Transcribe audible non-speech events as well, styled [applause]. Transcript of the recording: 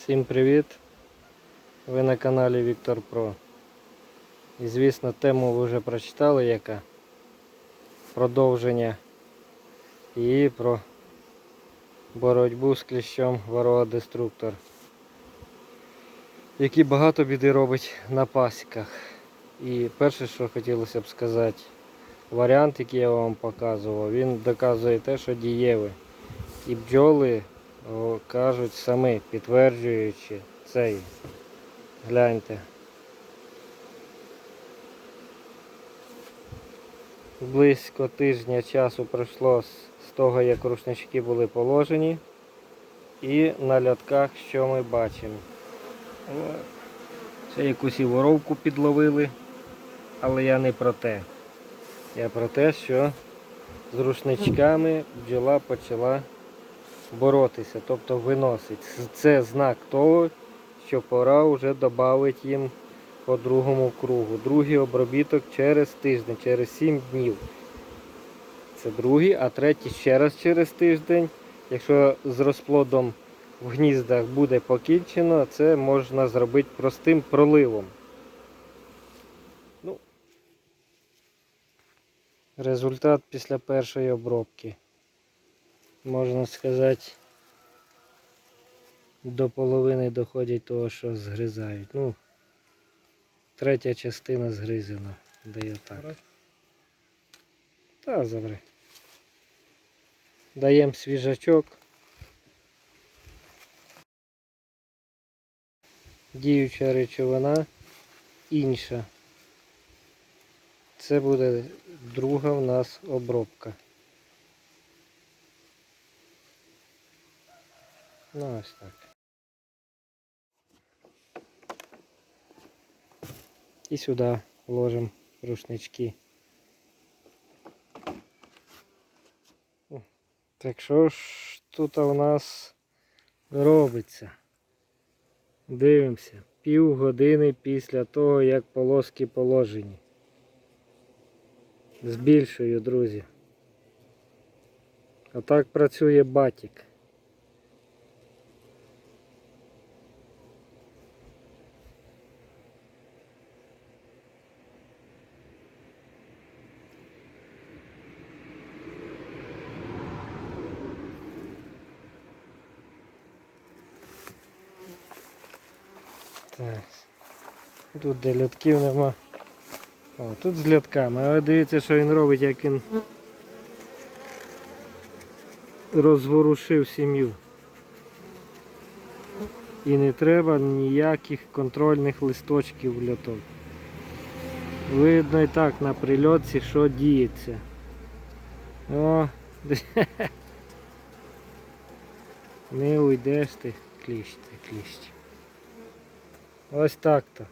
Всім привіт! Ви на каналі Віктор Про. І звісно тему ви вже прочитали, яка продовження і про боротьбу з кліщом ворога деструктор, який багато біди робить на пасіках. І перше, що хотілося б сказати, варіант, який я вам показував, він доказує те, що дієвий. І бджоли кажуть самі, підтверджуючи цей. Гляньте. Близько тижня часу пройшло з того, як рушнички були положені. І на льотках що ми бачимо? Це якусь і воровку підловили, але я не про те. Я про те, що з рушничками бджола почала боротися, тобто виносить. Це знак того, що пора вже додати їм по другому кругу. Другий обробіток через тиждень, через 7 днів. Це другий, а третій ще раз через тиждень. Якщо з розплодом в гніздах буде покінчено, це можна зробити простим проливом. Ну, результат після першої обробки. Можна сказати, до половини доходять того, що згризають. Ну, третя частина згризена, дає так. Та забери. Даємо свіжачок. Діюча речовина інша. Це буде друга в нас обробка. Ну ось так. І сюди ложимо рушнички. Так що ж тут у нас робиться? Дивимося. Пів години після того, як полоски положені. Збільшую, друзі. Отак працює батік. Тут де льотків нема. О, тут з льотками. Але дивіться, що він робить, як він розворушив сім'ю. І не треба ніяких контрольних листочків льоток. Видно і так на прильотці, що діється. О, [laughs] не уйдеш ти кліщ, ти кліщ. Ось так то.